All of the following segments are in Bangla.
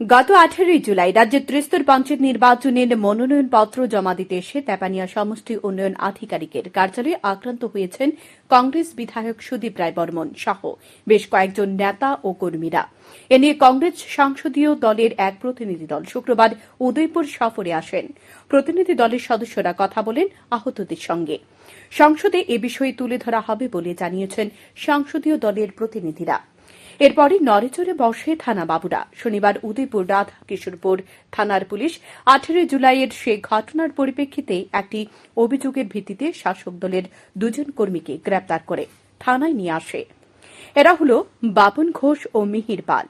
গত আঠারোই জুলাই রাজ্যের ত্রিস্তর পঞ্চায়েত নির্বাচনের মনোনয়নপত্র জমা দিতে এসে তেপানিয়া সমষ্টি উন্নয়ন আধিকারিকের কার্যালয়ে আক্রান্ত হয়েছেন কংগ্রেস বিধায়ক সুদীপ রায় বর্মন সহ বেশ কয়েকজন নেতা ও কর্মীরা। এ নিয়ে কংগ্রেস সংসদীয় দলের এক প্রতিনিধি দল শুক্রবার উদয়পুর সফরে আসেন। প্রতিনিধি দলের সদস্যরা কথা বলেন আহতদের সঙ্গে। সংসদে এ বিষয়ে তুলে ধরা হবে বলে জানিয়েছেন সংসদীয় দলের প্রতিনিধিরা। এরপরই নরেচরে বসে থানা বাবুরা। শনিবার উদয়পুর রাধা কিশোরপুর থানার পুলিশ আঠেরোই জুলাইয়ের সে ঘটনার পরিপ্রেক্ষিতে একটি অভিযোগের ভিত্তিতে শাসক দলের দুজন কর্মীকে গ্রেপ্তার করে থানায় নিয়ে আসে। এরা হল বাপন ঘোষ ও মিহির পাল।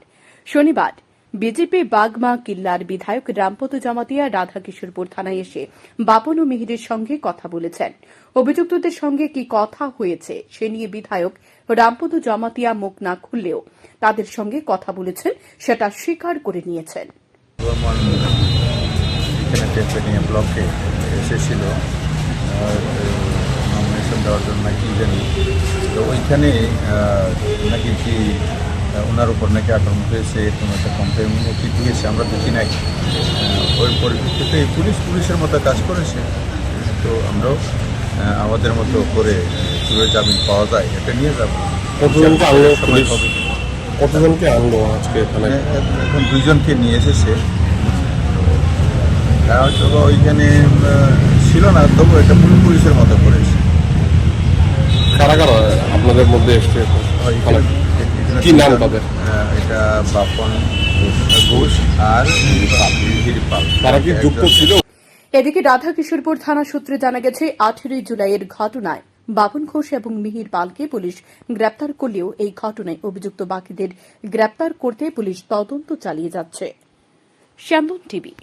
শনিবার বিজেপি বাগমা কিল্লার বিধায়ক রামপদ জমাতিয়া রাধাকিশোরপুর থানায় এসে বাপন ও মিহিরের সঙ্গে কথা বলেছেন। অভিযুক্তদের সঙ্গে কি কথা হয়েছে সে নিয়ে বিধায়ক রামপদ জমাতিয়া মুখ না খুললেও তাদের সঙ্গে কথা বলেছেন, সেটা স্বীকার করে নিয়েছেন। দেওয়ার জন্য নাকি জানি। তো ওইখানে নাকি কি ওনার উপর নাকি আক্রমণ হয়েছে এরকম একটা কমপ্লেন কি দিয়েছে আমরা দেখি নাই। ওই পরিপ্রেক্ষিতে পুলিশ পুলিশের মতো কাজ করেছে। তো আমরাও আমাদের মতো করে কীভাবে জামিন পাওয়া যায় এটা নিয়ে যাব। কতজনকে আনলো পুলিশ? কতজনকে আনলো আজকে এখানে? এখন দুইজনকে নিয়ে এসেছে। হয়তো ওইখানে ছিল না তবু এটা পুলিশের মতো করেছে। কারা কারা আপনাদের মধ্যে এসছে কি নাম তাদের? এটা বাপন ঘোষ আর তারা কি যুক্ত ছিল? এদিকে রাধাকিশোরপুর থানা সূত্রে জানা গেছে আঠেরোই জুলাইয়ের ঘটনায় বাবন ঘোষ এবং মিহির পালকে পুলিশ গ্রেপ্তার করলেও এই ঘটনায় অভিযুক্ত বাকিদের গ্রেপ্তার করতে পুলিশ তদন্ত চালিয়ে যাচ্ছে। টিভি।